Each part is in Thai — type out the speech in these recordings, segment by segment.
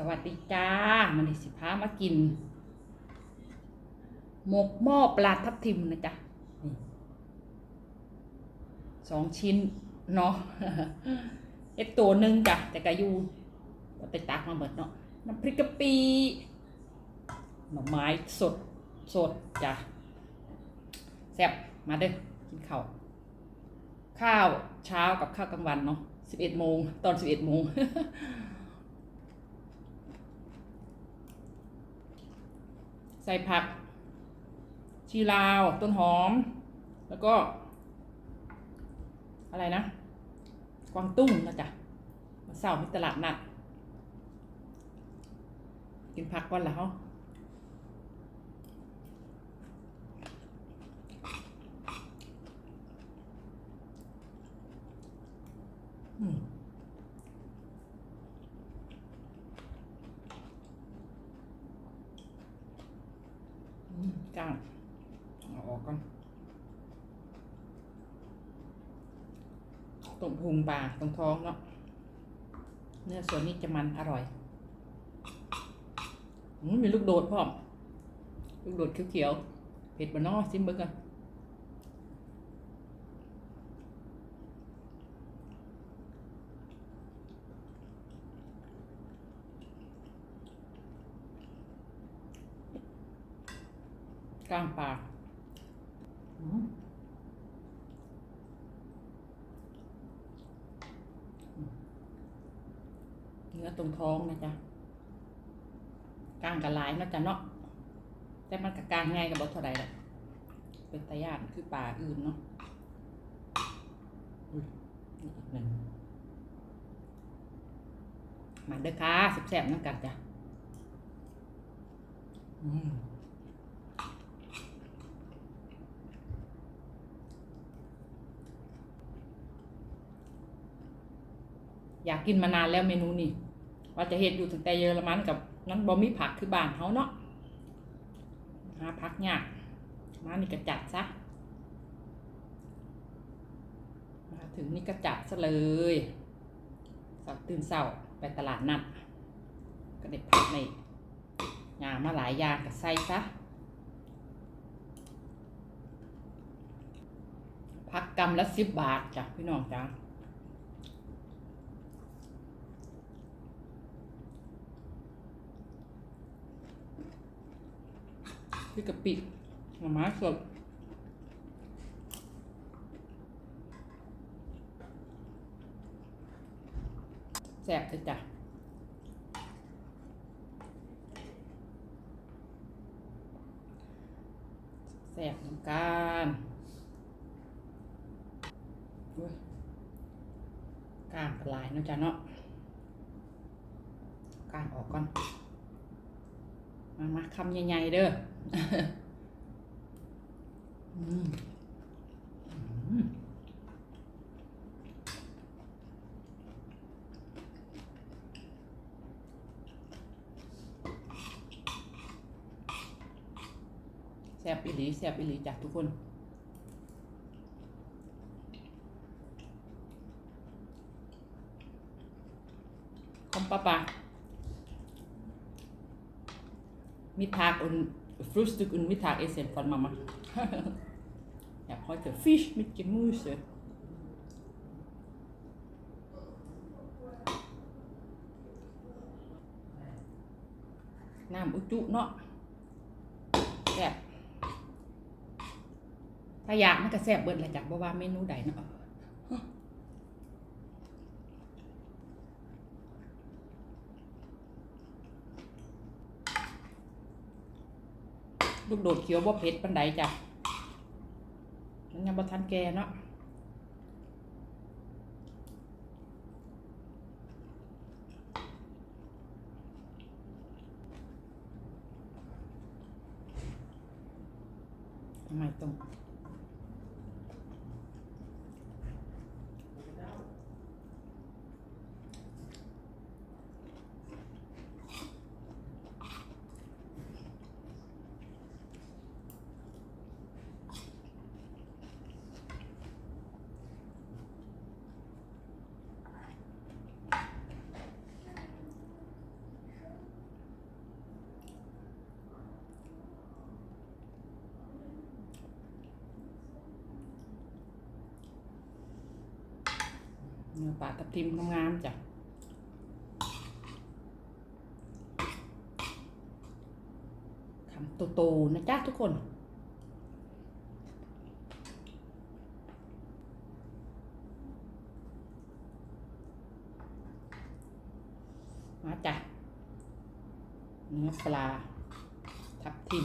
สวัสดีจ้ามันนี้สิพามากิน หมกหม้อปลาทับทิมนะจ๊ะสองชิ้นเนาะเอ็ดตัวหนึ่งจ้ะแต่กะยูไปตักมาหมดเนาะน้ำพริกกะปิหน่อไม้สดสดจ้ะแซ่บมาเด้อกินข้าวข้าวเช้ากับข้าวกลางวันเนาะสิบเอ็ดโมงตอนสิบเอ็ดโมง ใส่ผัก ชีลาว ต้นหอม แล้วก็ อะไรนะ กวางตุ้งนะจ๊ะมาเศร้าที่ตลาดนัด กินผักก่อนแล้วอืม อืมก้างเอาออกก่อน ตรงพุงปลาตรงท้องเนาะเนื้อส่วนนี้จะมันอร่อยมมีลูกโดดพร้อมลูกโดดเขียวๆเผ็ดบะนอซิมเบิ้งกันกล้างปลาอื เนื้อตรงท้องนะจ๊ะกล้างกระลายเนาะจ๊ะเนาะแต่มันกะกล้างง่ายกับบอเท่าไรแหละเป็นตะยานคือปลาอื่นเนาะอุ้ยนี่อีกหนึ่งมาเด้อค่ะแซ่บๆน้ำกันจ้ะอืมอยากกินมานานแล้วเมนูนี้ ว่าจะเห็ดอยู่ตั้งแต่เยอรมันกับนั้นบอมีผักคือบ้านเขาเนาะหาผักยากมานี่กระจัดซะมาถึงนี่กระจัดซะเลยสาตื่นเสาไปตลาดนัดก็ได้ผักในยามาหลายอย่างกับใส่ซะพักกำละสิบบาทจ้ะพี่น้องจ้ะ พริกะปิหน่อไม้สดแซ่บเลยจ้ะแซ่บน้ำกันอุ๊ยกล้างปลายเนาะจ้ะเนาะกล้างออกก่อน มามาคำใหญ่ๆเด้อ แซ่บอีหลีแซ่บอีหลีจ้ะทุกคนคอมปะปะ Mittag und Frühstück und Mittagessen von Mama. ich habe heute Fisch mit Gemüse. Nam út trụ nó Đẹp ถ้าอยากมันก็แซ่บเบิดแหละจ้ะบ่ว่าเมนูใดเนาะ ลูกโดดเขียวบ่เผ็ดปันไดจ้ะมันยังบ่ทันแก่เนาะทำไมต้อง เนื้อปลาทับทิมงามๆจ้ะคำโตๆนะจ๊ะทุกคนมาจ้ะเนื้อปลาทับทิม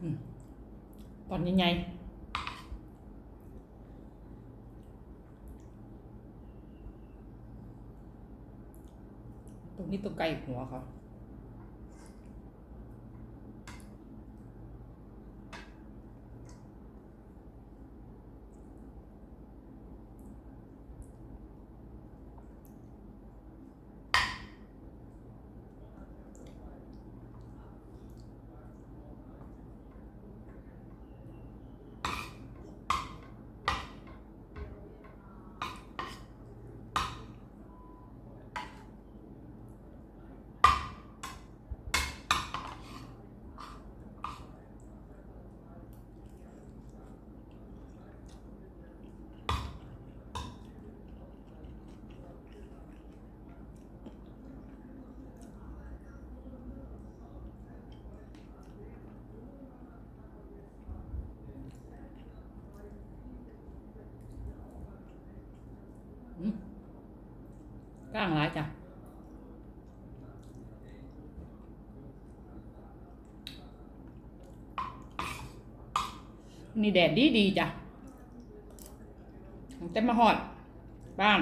ตอนยังไงตรงนี้ตรงไกลหัวเขาอืม ก้างร้ายจ้ะนี่แดดดีดีจ้ะเต็มมาหอด บ้าน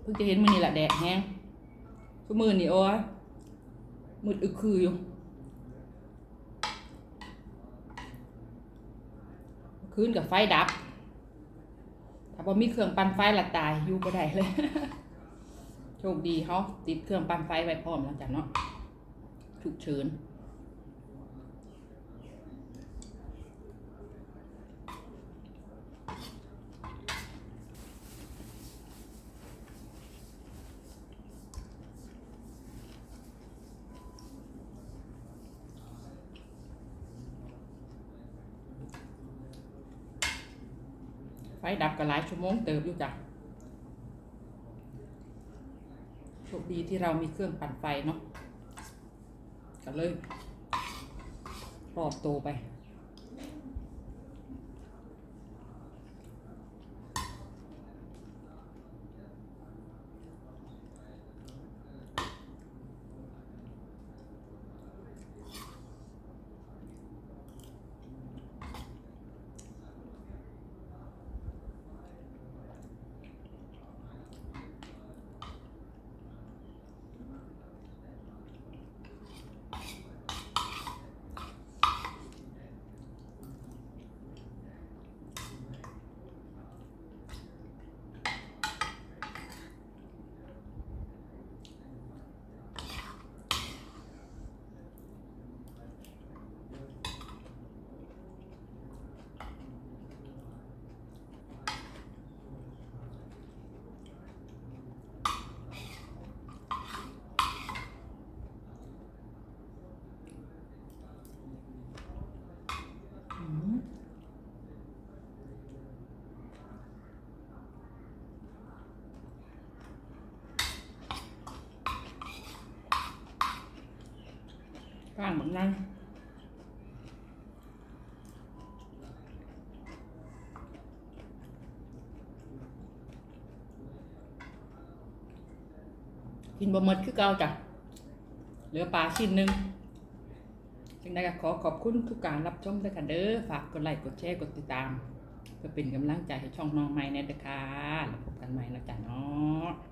เพิ่งจะเห็นมือนี่แหละแดดแห้งก็มือนี่โอ้ยมืดอึกคืออยู่คืนกับไฟดับ ถ้าบ่มีเครื่องปั่นไฟละตายอยู่บ่ได้เลย โชคดีเขาติดเครื่องปั่นไฟไว้พร้อมแล้วจ้ะเนาะฉุกเฉินไฟดับก็หลายชั่วโมงเติบอยู่จ้ะ โชคดีที่เรามีเครื่องปั่นไฟเนาะก็เลยรอดโตไป อืม ก้างแบบนั้นกินบะหมดคือเก่าจ้ะเหลือปลาชิ้นหนึ่งจึงได้ก็ขอขอบคุณทุกการรับชมด้วยกันเด้อ ฝากกดไลค์ กดแชร์ กดติดตาม เพื่อเป็นกำลังใจให้ช่องน้องใหม่แน่เด้อค่ะแล้วพบกันใหม่นะจ๊ะเนาะ